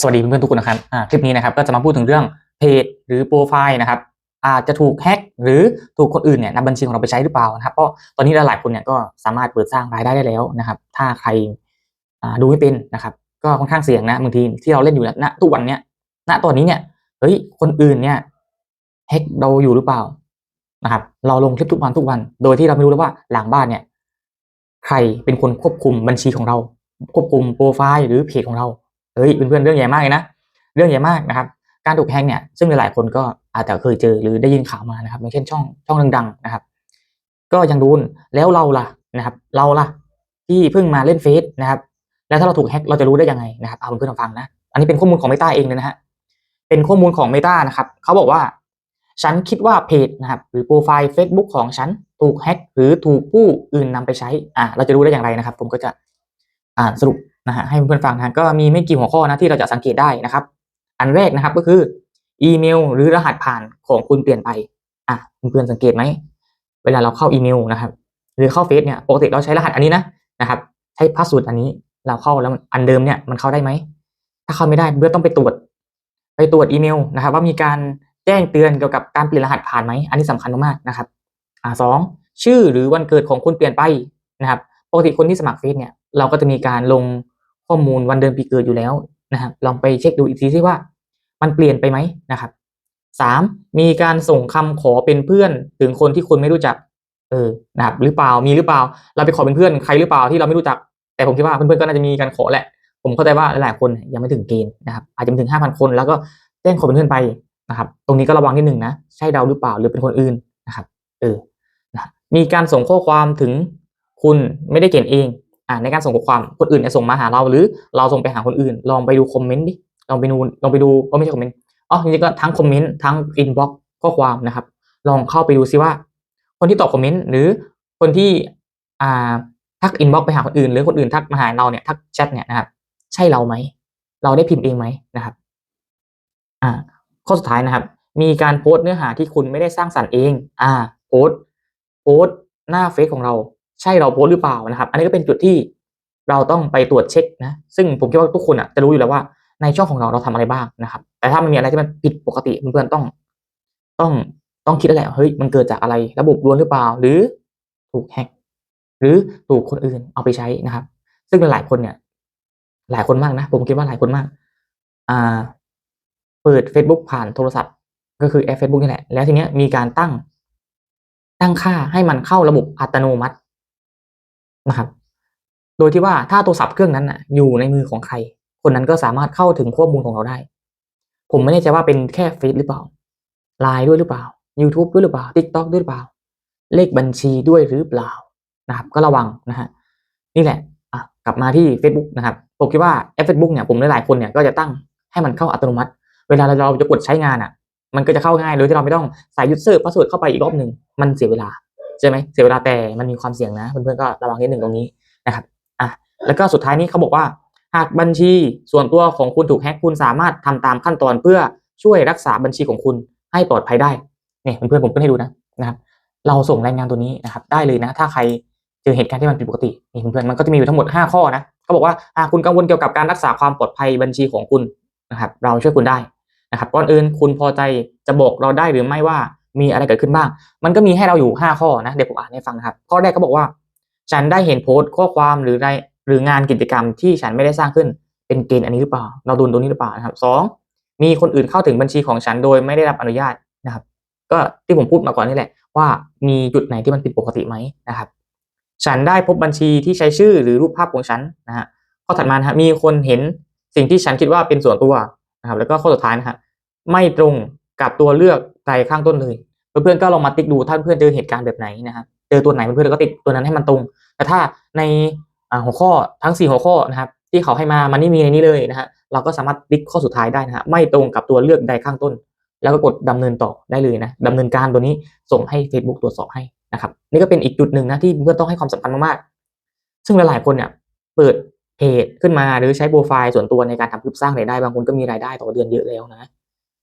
สวัสดีเพื่อนๆทุกคนนะครับคลิปนี้นะครับก็จะมาพูดถึงเรื่องเพจหรือโปรไฟล์นะครับอาจจะถูกแฮ็กหรือถูกคนอื่นเนี่ยนำบัญชีของเราไปใช้หรือเปล่านะครับเพราะตอนนี้หลายๆคนเนี่ยก็สามารถเปิดสร้างรายได้ได้แล้วนะครับ ถ้าใครดูไม่เป็นนะครับ ก็ค่อนข้างเสี่ยงนะบางทีที่เราเล่นอยู่ณทุกวันเนี้ยณตอนนี้เนี่ยเฮ้ยคนอื่นเนี่ยแฮ็กเราอยู่หรือเปล่านะครับ เราลงคลิปทุกวันทุกวัน โดยที่เราไม่รู้เลยว่าหลังบ้านเนี่ย ใครเป็นคนควบคุมบัญชีของเรา ควบคุมโปรไฟล์หรือเพจของเรา เฮ้ยเพื่อนๆเรื่องใหญ่มากเลยนะเรื่องใหญ่มากนะครับ การถูกแฮกเนี่ยซึ่งหลายๆคนก็อาจจะเคยเจอหรือได้ยินข่าวมานะครับอย่างเช่นช่องช่องดังๆนะครับ ก็ยังดูนแล้วเราล่ะนะครับ เราล่ะที่เพิ่งมาเล่นเฟซนะครับ แล้วถ้าเราถูกแฮกเราจะรู้ได้ยังไงนะครับเอาเพื่อนๆฟังนะอันนี้เป็นข้อมูลของ Meta เองเลยนะฮะเป็นข้อมูลของ Meta นะครับเขาบอกว่าฉันคิดว่าเพจนะครับหรือโปรไฟล์ Facebook ของฉันถูกแฮกหรือถูกผู้อื่นนำไปใช้อ่าเราจะรู้ได้อย่างไรนะครับ ผมก็จะอ่านสรุป นะฮะให้เพื่อนฟังนะก็มีไม่กี่หัวข้อนะที่เราจะสังเกตได้นะครับ อันแรกนะครับก็คืออีเมล หรือรหัสผ่านของคุณเปลี่ยนไปอะเพื่อนสังเกตไหมเวลาเราเข้าอีเมลนะครับ หรือเข้าเฟซเนี่ยปกติเราใช้รหัสอันนี้นะนะครับ ใช้พาสเวิร์ดอันนี้เราเข้าแล้วอันเดิมเนี่ยมันเข้าได้ไหมถ้าเข้าไม่ได้เพื่อนต้องไปตรวจ ไปตรวจอีเมลนะครับ ว่ามีการแจ้งเตือนเกี่ยวกับการเปลี่ยนรหัสผ่านไหมอันนี้สำคัญมากๆนะครับอ่าสองชื่อหรือวันเกิดของคุณเปลี่ยนไปนะครับปกติคนที่สมัครเฟซเนี่ยเราก็จะมีการลง ข้อมูลวันเดือนปีเกิดอยู่แล้วนะครับลองไปเช็คดูอีกทีซิว่ามันเปลี่ยนไปไหมนะครับสามมีการส่งคำขอเป็นเพื่อนถึงคนที่คุณไม่รู้จัก เออนะครับหรือเปล่ามีหรือเปล่า เราไปขอเป็นเพื่อนใครหรือเปล่าที่เราไม่รู้จัก แต่ผมคิดว่าเพื่อนๆก็น่าจะมีการขอแหละ ผมเข้าใจว่าหลายๆคนยังไม่ถึงเกณฑ์นะครับอาจจะถึงห้าพันคน แล้วก็แจ้งขอเป็นเพื่อนไปนะครับ ตรงนี้ก็ระวังนิดหนึ่งนะใช่เราหรือเปล่าหรือเป็นคนอื่นนะครับ เออนะมีการส่งข้อความถึงคุณไม่ได้เขียนเอง ในการส่งข้อความคนอื่นเนี่ยส่งมาหาเรา หรือเราส่งไปหาคนอื่น ลองไปดูคอมเมนต์ดิลองไปดูลองไปดูก็ไม่ใช่คอมเมนต์อ๋อจริงๆก็ทั้งคอมเมนต์ทั้งอินบ็อกซ์ข้อความนะครับ ลองเข้าไปดูซิว่า คนที่ตอบคอมเมนต์หรือคนที่อ่าทักอินบ็อกซ์ไปหาคนอื่น หรือคนอื่นทักมาหาเราเนี่ยทักแชทเนี่ยนะครับใช่เราไหมเราได้พิมพ์เองไหมนะครับอ่าข้อสุดท้ายนะครับ มีการโพสต์เนื้อหาที่คุณไม่ได้สร้างสรรค์เอง อ่า โพสต์โพสต์หน้าเฟซของเรา ใช่เราโพสหรือเปล่านะครับ อันนี้ก็เป็นจุดที่เราต้องไปตรวจเช็คนะ ซึ่งผมคิดว่าทุกคนอะจะรู้อยู่แล้วว่าในช่องของเราเราทำอะไรบ้างนะครับ แต่ถ้ามันมีอะไรที่มันผิดปกติเพื่อนๆต้อง ต้องต้องคิดแล้วแหละเฮ้ยมันเกิดจากอะไรระบบรวนหรือเปล่า หรือถูกแฮกหรือถูกคนอื่นเอาไปใช้นะครับ ซึ่งหลายคนเนี่ย หลายคนมากนะ ผมคิดว่าหลายคนมากอ่าเปิด Facebook ผ่านโทรศัพท์ ก็คือแอป Facebook นี่แหละแล้วทีเนี้ยมีการตั้ง ตั้งค่าให้มันเข้าระบบอัตโนมัติ นะครับ โดยที่ว่าถ้าโทรศัพท์เครื่องนั้นนะอยู่ในมือของใคร คนนั้นก็สามารถเข้าถึงข้อมูลของเราได้ ผมไม่แน่ใจว่าเป็นแค่เฟซหรือเปล่าไลน์ด้วยหรือเปล่า YouTube ด้วยหรือเปล่า TikTok ด้วยหรือเปล่า เลขบัญชีด้วยหรือเปล่านะครับ ก็ระวังนะฮะนี่แหละกลับมาที่ Facebook นะครับผมคิดว่าแอป Facebook เนี่ยผมหลายๆคนเนี่ยก็จะตั้งให้มันเข้าอัตโนมัติ เวลาเราจะกดใช้งานอะ มันก็จะเข้าง่ายโดยที่เราไม่ต้องใส่ยูเซอร์พาสเวิร์ดเข้าไปอีกรอบหนึ่งมันเสียเวลา ใช่ไหมเสียเวลาแต่มันมีความเสี่ยงนะเพื่อนๆก็ระวังนิดหนึ่งตรงนี้นะครับอะแล้วก็สุดท้ายนี้เขาบอกว่า หากบัญชีส่วนตัวของคุณถูกแฮ็กคุณสามารถทำตามขั้นตอนเพื่อช่วยรักษาบัญชีของคุณให้ปลอดภัยได้เนี่ยเพื่อนๆผมก็ให้ดูนะนะครับ เราส่งรายงานตัวนี้นะครับ ได้เลยนะ ถ้าใครเจอเหตุการณ์ที่มันผิดปกตินี่เพื่อนๆมันก็จะมีอยู่ทั้งหมด 5 ข้อนะเขาบอกว่าอ่าคุณกังวลเกี่ยวกับการรักษาความปลอดภัยบัญชีของคุณนะครับ เราช่วยคุณได้นะครับก่อนอื่นคุณพอใจจะบอกเราได้หรือไม่ว่า มีอะไรเกิดขึ้นบ้าง มันก็มีให้เราอยู่ 5 ข้อนะ เดี๋ยวผมอ่านให้ฟังครับ ข้อแรกเขาบอกว่า ฉันได้เห็นโพสต์ข้อความหรือไรหรืองานกิจกรรมที่ฉันไม่ได้สร้างขึ้น เป็นเกณฑ์อันนี้หรือเปล่า เราดูตรงนี้หรือเปล่านะครับสองมีคนอื่นเข้าถึงบัญชีของฉันโดยไม่ได้รับอนุญาตนะครับ ก็ที่ผมพูดมาก่อนนี่แหละ ว่ามีจุดไหนที่มันผิดปกติไหมนะครับ ฉันได้พบบัญชีที่ใช้ชื่อหรือรูปภาพของฉันนะฮะ ข้อถัดมานะฮะมีคนเห็นสิ่งที่ฉันคิดว่าเป็นส่วนตัวนะครับ แล้วก็ข้อสุดท้ายนะฮะไม่ตรงกับตัวเลือก ใดข้างต้นเลยเพื่อนๆก็ลองมาติ๊กดูท่านเพื่อนเจอเหตุการณ์แบบไหนนะครับเจอตัวไหนเพื่อนๆก็ติ๊กตัวนั้นให้มันตรง แต่ถ้าในหัวข้อทั้ง 4 หัวข้อนะครับ ที่เขาให้มามันไม่มีในนี้เลยนะฮะเราก็สามารถติ๊กข้อสุดท้ายได้นะฮะไม่ตรงกับตัวเลือกใดข้างต้น แล้วก็กดดำเนินต่อได้เลยนะดำเนินการตัวนี้ส่งให้ Facebook ตรวจสอบให้นะครับ นี่ก็เป็นอีกจุดหนึ่งนะที่เพื่อนต้องให้ความสำคัญมากๆซึ่งหลายๆคนเนี่ยเปิดเพจขึ้นมาหรือใช้โปรไฟล์ส่วนตัวในการทำคลิปสร้างรายได้ บางคนก็มีรายได้ต่อเดือนเยอะแล้วนะ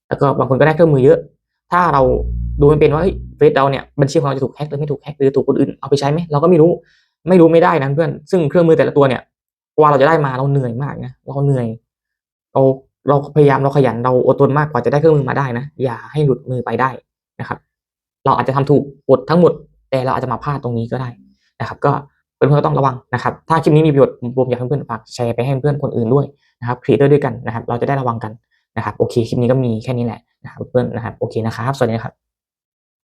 แล้วก็บางคนก็ได้เครื่องมือเยอะ ถ้าเราดูมันเป็นว่าเฟซเราเนี่ยบัญชีของเราจะถูกแฮ็กหรือไม่ถูกแฮ็กหรือถูกคนอื่นเอาไปใช้ไหมเราก็ไม่รู้ไม่รู้ไม่ได้นะเพื่อนซึ่งเครื่องมือแต่ละตัวเนี่ยกว่าเราจะได้มาเราเหนื่อยมากนะเราเหนื่อยเราเราพยายามเราขยันเราอดทนมากกว่าจะได้เครื่องมือมาได้นะอย่าให้หลุดมือไปได้นะครับ เราอาจจะทำถูกกฎทั้งหมด แต่เราอาจจะมาพลาดตรงนี้ก็ได้นะครับ ก็เพื่อนๆก็ต้องระวังนะครับ ถ้าคลิปนี้มีประโยชน์ผมอยากให้เพื่อนๆฝากแชร์ไปให้เพื่อนคนอื่นด้วยนะครับครีเอเตอร์ด้วยกันนะครับ เราจะได้ระวังกัน นะครับโอเคคลิปนี้ก็มีแค่นี้แหละนะครับเพื่อนนะครับโอเคนะครับ สวัสดีครับ